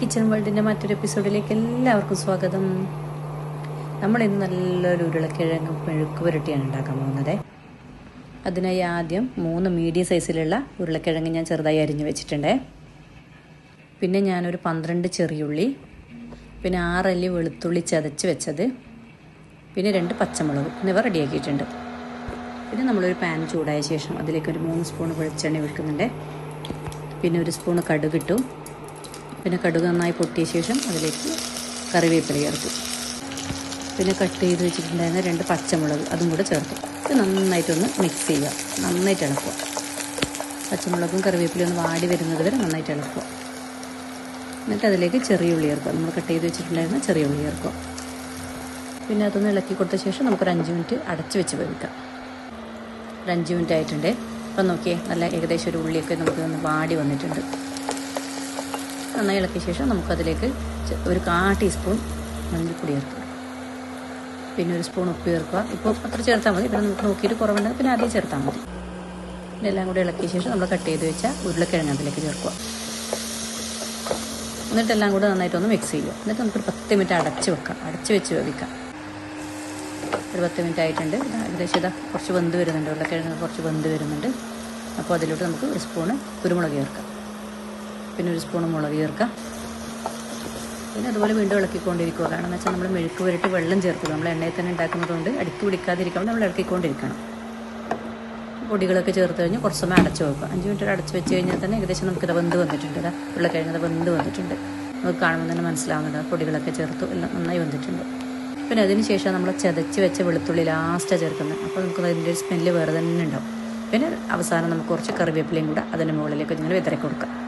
Kitchen വേൾഡിന്റെ മറ്റൊരു എപ്പിസോഡിലേക്ക് എല്ലാവർക്കും സ്വാഗതം. നമ്മൾ ഇന്ന് നല്ലൊരു ഉരുളക്കിഴങ്ങ് മെഴുക്ക് പുരട്ടിയാണ് ഉണ്ടാക്കാൻ പോകുന്നത്. അതിനായി ആദ്യം മൂന്ന് മീഡിയം സൈസിലുള്ള ഉരുളക്കിഴങ്ങ് ഞാൻ ചെറുതായി അരിഞ്ഞു വെച്ചിട്ടുണ്ട്. പിന്നെ ഞാനൊരു പന്ത്രണ്ട് ചെറിയുള്ളി പിന്നെ ആറല്ലി വെളുത്തുള്ളി ചതച്ച് വെച്ചത് പിന്നെ രണ്ട് പച്ചമുളക് എന്നിവ റെഡിയാക്കിയിട്ടുണ്ട് പിന്നെ നമ്മളൊരു പാൻ ചൂടായ ശേഷം അതിലേക്ക് ഒരു മൂന്ന് സ്പൂൺ വെളിച്ചെണ്ണ വെക്കുന്നുണ്ട് പിന്നെ ഒരു സ്പൂൺ കടുക് ഇട്ടു. പിന്നെ കടുക് നന്നായി പൊട്ടിയ ശേഷം അതിലേക്ക് കറിവേപ്പില ചേർത്തു പിന്നെ കട്ട് ചെയ്ത് വെച്ചിട്ടുണ്ടായിരുന്ന രണ്ട് പച്ചമുളക് അതും കൂടെ ചേർത്തു ഇത് നന്നായിട്ടൊന്ന് മിക്സ് ചെയ്യുക. നന്നായിട്ട് ഇളക്കുക. പച്ചമുളകും കറിവേപ്പിലയും ഒന്ന് വാടി വരുന്നത് വരെ നന്നായിട്ട് ഇളക്കുക. എന്നിട്ട് അതിലേക്ക് ചെറിയ ഉള്ളി ചേർക്കുക. നമ്മൾ കട്ട് ചെയ്ത് വെച്ചിട്ടുണ്ടായിരുന്ന ചെറിയ ഉള്ളി ചേർക്കുക. പിന്നെ അതൊന്ന് ഇളക്കി കൊടുത്ത ശേഷം നമുക്കൊരു അഞ്ച് മിനിറ്റ് അടച്ച് വെച്ച് വേവിക്കാം. ഒരു അഞ്ച് മിനിറ്റ് ആയിട്ടുണ്ട്. അപ്പം നോക്കിയേ നല്ല ഏകദേശം ഒരു ഉള്ളിയൊക്കെ നമുക്ക് വാടി വന്നിട്ടുണ്ട്. നന്നായി ഇളക്കിയ ശേഷം നമുക്കതിലേക്ക് ഒരു കാ ടീസ്പൂൺ മഞ്ഞൾപ്പൊടി ചേർക്കുക. പിന്നെ ഒരു സ്പൂൺ ഉപ്പ് ചേർക്കുക. ഇപ്പോൾ അത്ര ചേർത്താൽ മതി. പിന്നെ നമുക്ക് നോക്കിയിട്ട് കുറവുണ്ടെങ്കിൽ പിന്നെ ആദ്യം ചേർത്താൽ മതി. പിന്നെ എല്ലാം കൂടി ഇളക്കിയ ശേഷം നമ്മൾ കട്ട് ചെയ്ത് വെച്ച ഉരുളക്കിഴങ്ങ് അതിലേക്ക് ചേർക്കുക. എന്നിട്ട് എല്ലാം കൂടെ നന്നായിട്ടൊന്ന് മിക്സ് ചെയ്യുക. എന്നിട്ട് നമുക്കൊരു പത്ത് മിനിറ്റ് അടച്ച് വെക്കാം. അടച്ച് വെച്ച് വേവിക്കാം. ഒരു പത്ത് മിനിറ്റ് ആയിട്ടുണ്ട്. ഏകദേശം ഇതാ കുറച്ച് വെന്ത് വരുന്നുണ്ട്. ഉരുളക്കിഴങ്ങ് കുറച്ച് വെന്ത് വരുന്നുണ്ട്. അപ്പോൾ അതിലോട്ട് നമുക്ക് ഒരു സ്പൂണ് കുരുമുളക് ചേർക്കാം. പിന്നെ ഒരു സ്പൂൺ മുളക് ചേർക്കാം പിന്നെ അതുപോലെ വീണ്ടും ഇളക്കിക്കൊണ്ടിരിക്കുക. കാരണം എന്ന് വെച്ചാൽ നമ്മൾ മെഴുക്ക് പുരട്ടി വെള്ളം ചേർക്കുക നമ്മൾ എണ്ണയിൽ തന്നെ ഉണ്ടാക്കുന്നതുകൊണ്ട് അടുക്കി പിടിക്കാതിരിക്കാൻ നമ്മൾ ഇളക്കിക്കൊണ്ടിരിക്കണം. പൊടികളൊക്കെ ചേർത്ത് കഴിഞ്ഞ് കുറച്ച് സമയം അടച്ചു വെക്കുക. അഞ്ച് മിനിറ്റ് അടച്ചു വെച്ച് കഴിഞ്ഞാൽ തന്നെ ഏകദേശം നമുക്ക് നമുക്കിത് വെന്ത് വന്നിട്ടുണ്ട് അതാ ഉള്ള കഴിഞ്ഞത് വെന്ത് വന്നിട്ടുണ്ട്. നമുക്ക് കാണുമ്പോൾ തന്നെ മനസ്സിലാവുന്നുണ്ട് പൊടികളൊക്കെ ചേർത്തു. എല്ലാം നന്നായി വന്നിട്ടുണ്ട്. പിന്നെ അതിന് ശേഷം നമ്മൾ ചതച്ച് വെച്ച വെളുത്തുള്ളി ലാസ്റ്റാണ് ചേർക്കുന്നത് അപ്പോൾ നമുക്ക് അതിന്റെ ഒരു സ്മെല്ല് വേറെ തന്നെ ഉണ്ടാവും. പിന്നെ അവസാനം നമുക്ക് കുറച്ച് കറിവേപ്പിലയും കൂടെ അതിന്റെ മുകളിലേക്ക് ഇങ്ങനെ വിതറി കൊടുക്കാം ഇത്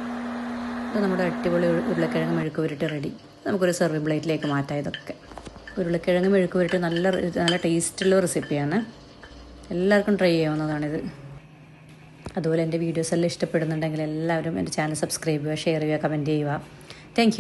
നമ്മുടെ അടിപൊളി ഉരു- ഉരുളക്കിഴങ്ങ് മെഴുക്ക് പുരട്ടി റെഡി നമുക്കൊരു സെർവിംഗ് പ്ലേറ്റിലേക്ക് മാറ്റാം ഇതൊക്കെ ഉരുളക്കിഴങ്ങ് മെഴുക്ക് പുരട്ടി നല്ല നല്ല ടേസ്റ്റുള്ള റെസിപ്പിയാണ് എല്ലാവർക്കും ട്രൈ ചെയ്യാവുന്നതാണിത്. അതുപോലെ എന്റെ വീഡിയോസ് എല്ലാം ഇഷ്ടപ്പെടുന്നുണ്ടെങ്കിൽ എല്ലാവരും എന്റെ ചാനൽ സബ്സ്ക്രൈബ് ചെയ്യുക ഷെയർ ചെയ്യുക കമന്റ് ചെയ്യുക. താങ്ക്